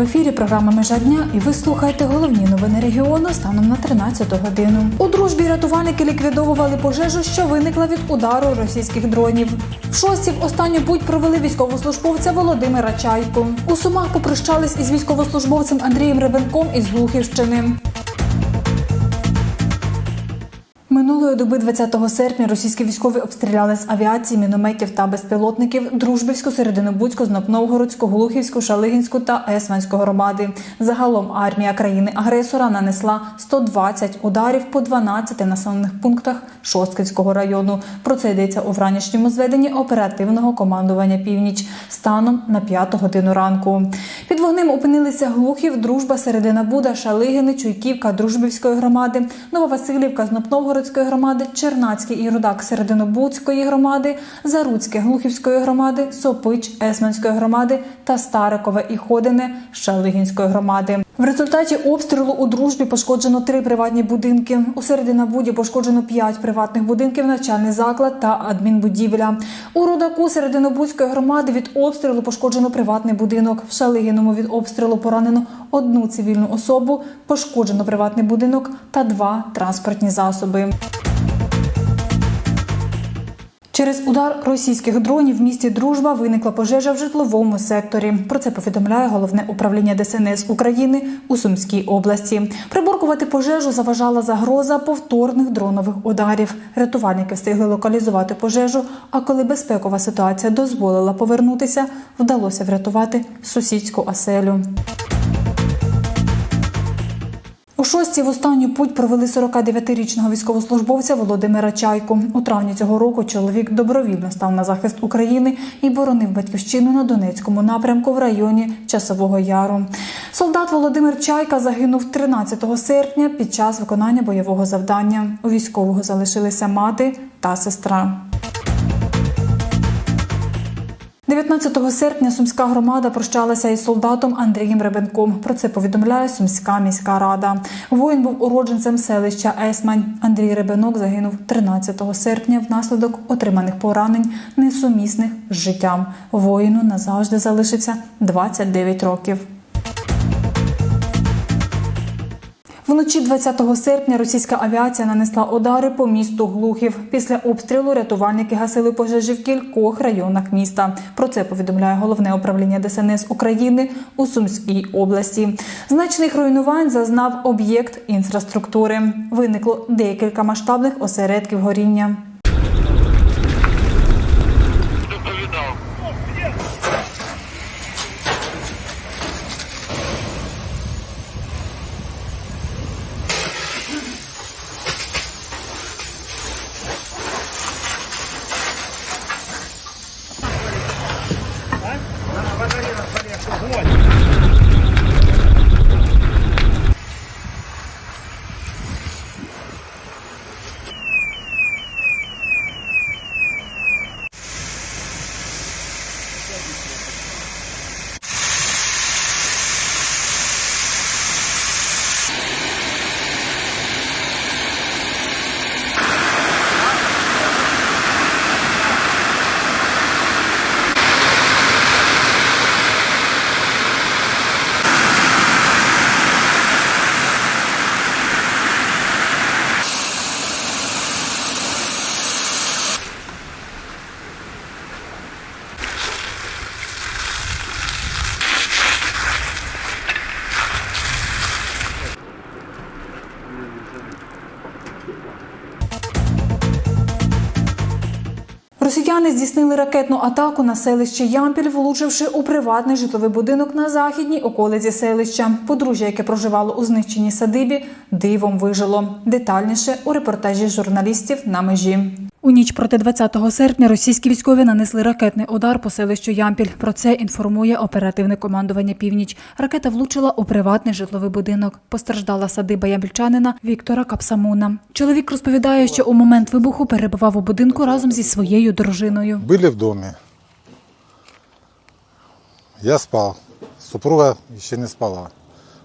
В ефірі програма Межа дня і ви слухаєте головні новини регіону станом на 13 годину. У дружбі рятувальники ліквідовували пожежу, що виникла від удару російських дронів. В шості в останню путь провели військовослужбовця Володимира Чайку. У Сумах попрощались із військовослужбовцем Андрієм Ребенком із Глухівщини. Минулої доби 20 серпня російські військові обстріляли з авіації, мінометів та безпілотників Дружбівську, Серединобудську, Знопновгородську, Глухівську, Шалигінську та Есманську громади. Загалом армія країни-агресора нанесла 120 ударів по 12 населених пунктах Шосткинського району. Про це йдеться у вранішньому зведенні оперативного командування Північ станом на 5 годину ранку. Під вогнем опинилися Глухів, Дружба, Середина Буда, Шалигини, Чуйківка, Дружбівської громади, Нововасилівка, Знопновгородської громади, Чернацький і Рудак Серединобудської громади, Заруцьке Глухівської громади, Сопич Есманської громади та Старикове і Ходине Шалигінської громади. В результаті обстрілу у дружбі пошкоджено три приватні будинки. У Серединабуді пошкоджено п'ять приватних будинків, навчальний заклад та адмінбудівля. У Рудаку Серединобудської громади від обстрілу пошкоджено приватний будинок. В Шалигіному від обстрілу поранено одну цивільну особу, пошкоджено приватний будинок та два транспортні засоби. Через удар російських дронів в місті Дружба виникла пожежа в житловому секторі. Про це повідомляє головне управління ДСНС України у Сумській області. Приборкувати пожежу заважала загроза повторних дронових ударів. Рятувальники встигли локалізувати пожежу. А коли безпекова ситуація дозволила повернутися, вдалося врятувати сусідську оселю. У шостій в останню путь провели 49-річного військовослужбовця Володимира Чайку. У травні цього року чоловік добровільно став на захист України і боронив батьківщину на Донецькому напрямку в районі Часового Яру. Солдат Володимир Чайка загинув 13 серпня під час виконання бойового завдання. У військового залишилися мати та сестра. 19 серпня сумська громада прощалася із солдатом Андрієм Ребенком. Про це повідомляє Сумська міська рада. Воїн був уродженцем селища Есмань. Андрій Ребенок загинув 13 серпня внаслідок отриманих поранень, несумісних з життям. Воїну назавжди залишиться 29 років. Вночі 20 серпня російська авіація нанесла удари по місту Глухів. Після обстрілу рятувальники гасили пожежі в кількох районах міста. Про це повідомляє головне управління ДСНС України у Сумській області. Значних руйнувань зазнав об'єкт інфраструктури. Виникло декілька масштабних осередків горіння. Росіяни здійснили ракетну атаку на селище Ямпіль, влучивши у приватний житловий будинок на західній околиці селища. Подружжя, яке проживало у знищеній садибі, дивом вижило. Детальніше у репортажі журналістів на межі. У ніч проти 20 серпня російські військові нанесли ракетний удар по селищу Ямпіль. Про це інформує оперативне командування Північ. Ракета влучила у приватний житловий будинок. Постраждала садиба ямпільчанина Віктора Капсамуна. Чоловік розповідає, що у момент вибуху перебував у будинку разом зі своєю дружиною. Были в доме. Я спал. Супруга еще не спала.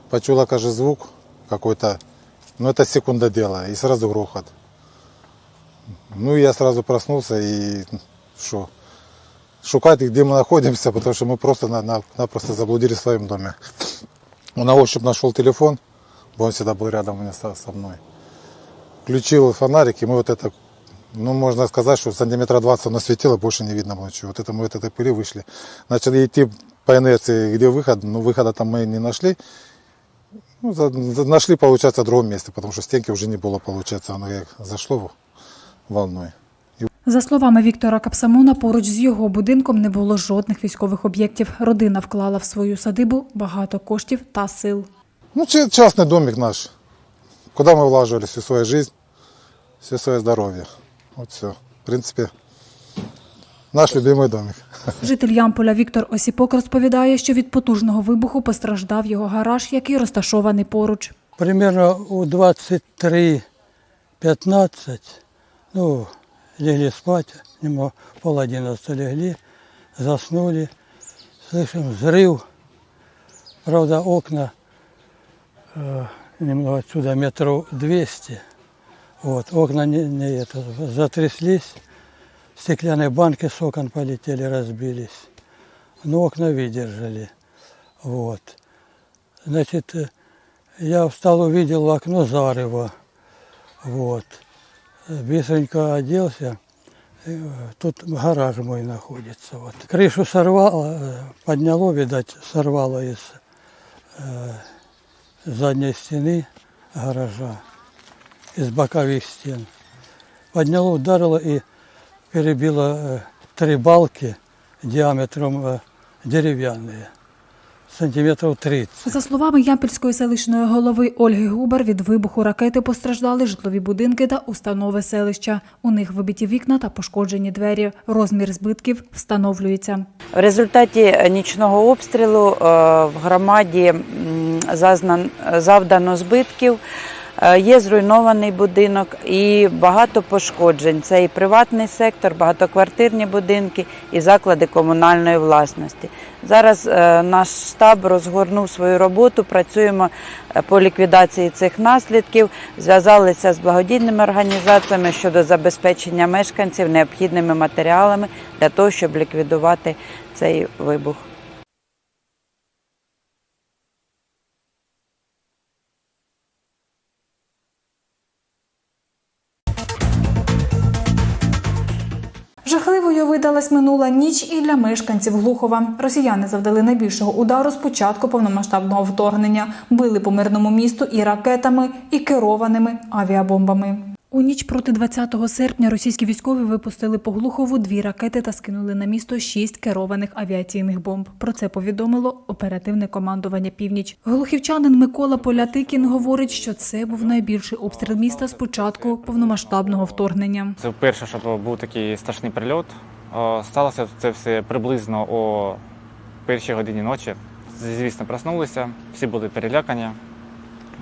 Почула, каже, звук какой-то. Ну, это секунда дела. И сразу грохот. Ну, я сразу проснулся и что? шукать, где мы находимся, потому что мы просто на, на- напросто заблудились в своем доме. Он на ощупь нашел телефон, он всегда был рядом у меня со, мной. Включил фонарик, и мы вот это, ну, можно сказать, что сантиметра 20 оно светило, больше не видно было ничего. Вот это мы от этой пыли вышли. Начали идти по инерции, где выход, но выхода там мы не нашли. Ну, за- за- нашли, получается, в другом месте, потому что стенки уже не было, получается, оно как зашло волной. За словами Віктора Капсамона, поруч з його будинком не було жодних військових об'єктів. Родина вклала в свою садибу багато коштів та сил. Ну, ча- частный домик наш, куда мы влаживали всю свою жизнь, все свое здоровье. Вот все. В принципе, наш любимый домик. Житель Ямполя Віктор Осіпок розповідає, що від потужного вибуху постраждав його гараж, який розташований поруч. примерно у 23.15, ну, легли спать, немного, пол одиннадцатого легли, заснули, слышим взрыв, правда, окна э, немного отсюда метров 200, вот, окна не, не это, затряслись, стеклянные банки с окон полетели, разбились, но окна выдержали, вот. Значит, э, я встал, увидел в окно зарево. Вот. Быстренько оделся. Э, Тут гараж мой находится. Вот. Крышу сорвало, э, подняло, видать, сорвало из э, задней стены гаража, из боковых стен. Подняло, ударило и перебило э, три балки диаметром э, деревянные, сантиметров 30. За словами Ямпільської селищної голови Ольги Губар, від вибуху ракети постраждали житлові будинки та установи селища. У них вибиті вікна та пошкоджені двері. Розмір збитків встановлюється. В результаті нічного обстрілу е, в громаді завдано збитків. Е, Є зруйнований будинок і багато пошкоджень. Це і приватний сектор, багатоквартирні будинки, і заклади комунальної власності. Зараз е, наш штаб розгорнув свою роботу. Працюємо е, по ліквідації цих наслідків. Зв'язалися з благодійними організаціями щодо забезпечення мешканців необхідними матеріалами для того, щоб ліквідувати цей вибух. Видалась минула ніч і для мешканців Глухова. Росіяни завдали найбільшого удару з початку повномасштабного вторгнення. Били по мирному місту і ракетами, і керованими авіабомбами. У ніч проти 20 серпня російські військові випустили по Глухову дві ракети та скинули на місто шість керованих авіаційних бомб. Про це повідомило оперативне командування Північ. Глухівчанин Микола Полятикін говорить, що це був найбільший обстріл міста з початку повномасштабного вторгнення. Це вперше, щоб був такий страшний прильот. Сталося це все приблизно о першій годині ночі. Звісно, проснулися, всі були перелякані,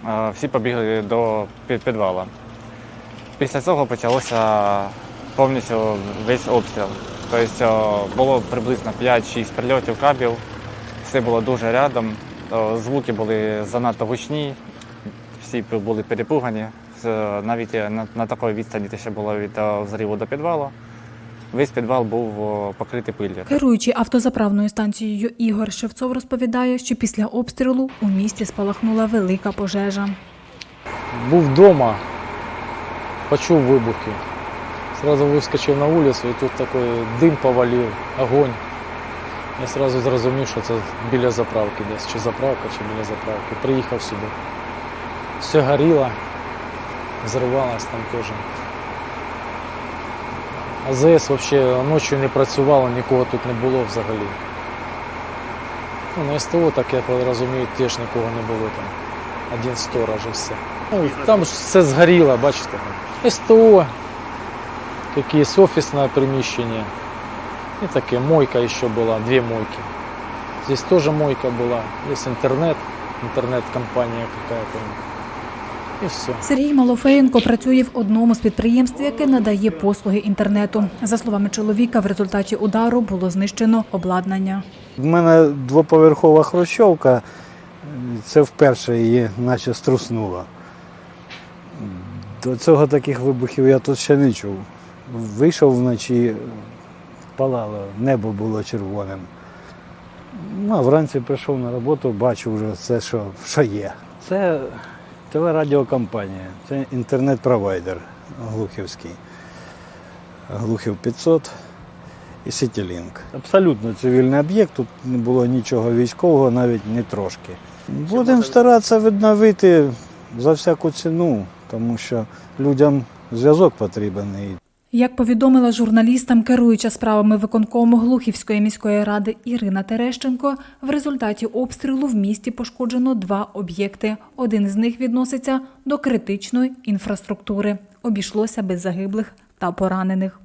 Е, всі побігли до під- підвала. Після цього почалося повністю весь обстріл. Тобто було приблизно 5-6 прильотів кабів, все було дуже рядом, звуки були занадто гучні, всі були перепугані. Навіть на, на такій відстані те, що було від е, взриву до підвалу. Весь підвал був покритий пиллю. Керуючий автозаправною станцією Ігор Шевцов розповідає, що після обстрілу у місті спалахнула велика пожежа. Був вдома, почув вибухи. Сразу вискочив на вулицю і тут такий дим повалив, огонь. Я сразу зрозумів, що це біля заправки десь, чи заправка, чи біля заправки. Приїхав сюди. Все горіло, взривалось там теж. АЗС взагалі ночі не працювало, нікого тут не було взагалі. Ну, на СТО, так я розумію, теж нікого не було там. Один сторож і все. Ну, там все згоріло, бачите. СТО, якесь офісне приміщення. І таке мойка ще була, дві мойки. Здесь теж мойка була, є інтернет, інтернет-компанія какая-то. І все. Сергій Малофеєнко працює в одному з підприємств, яке надає послуги інтернету. За словами чоловіка, в результаті удару було знищено обладнання. В мене двоповерхова хрущовка, це вперше її наче струснуло. До цього таких вибухів я тут ще не чув. Вийшов вночі, палало, небо було червоним. Ну, а вранці прийшов на роботу, бачу вже все, що, що є. Це телерадіокомпанія, це інтернет-провайдер Глухівський. Глухів 500 і Citylink. Абсолютно цивільний об'єкт, тут не було нічого військового, навіть не трошки. Будемо старатися відновити за всяку ціну, тому що людям зв'язок потрібен. Як повідомила журналістам керуюча справами виконкому Глухівської міської ради Ірина Терещенко, в результаті обстрілу в місті пошкоджено два об'єкти. Один з них відноситься до критичної інфраструктури. Обійшлося без загиблих та поранених.